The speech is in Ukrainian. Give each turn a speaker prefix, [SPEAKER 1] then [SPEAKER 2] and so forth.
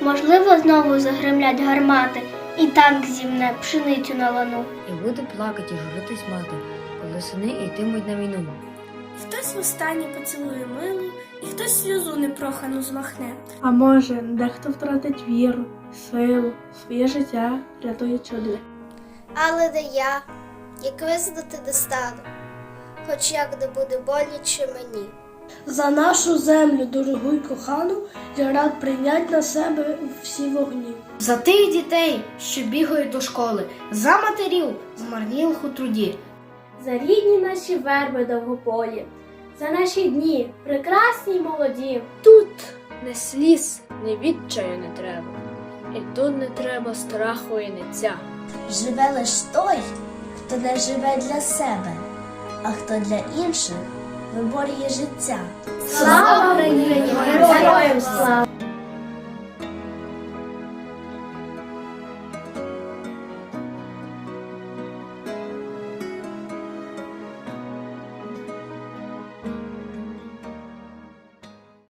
[SPEAKER 1] Можливо, знову загремлять гармати, і танк зімне пшеницю на лану.
[SPEAKER 2] І буде плакати і журитись мати, коли сини йтимуть на війну.
[SPEAKER 3] Хтось востаннє поцілує милу, і хтось сльозу непрохану змахне.
[SPEAKER 4] А може, дехто втратить віру, силу, своє життя, рятуючи одне.
[SPEAKER 5] Але де я, як визнати не стану, хоч як не буде боляче мені.
[SPEAKER 4] За нашу землю, дорогу й кохану, я рад прийняти на себе всі вогні.
[SPEAKER 6] За тих дітей, що бігають до школи, за матерів, змарнілих у труді.
[SPEAKER 7] За рідні наші верби довгополі, за наші дні, прекрасні й молоді.
[SPEAKER 2] Тут не сліз, не відчаю не треба. І тут не треба страху і ниця.
[SPEAKER 8] Живе лиш той, хто не живе для себе, а хто для інших виборює життя.
[SPEAKER 7] Слава Україні! Героям слава!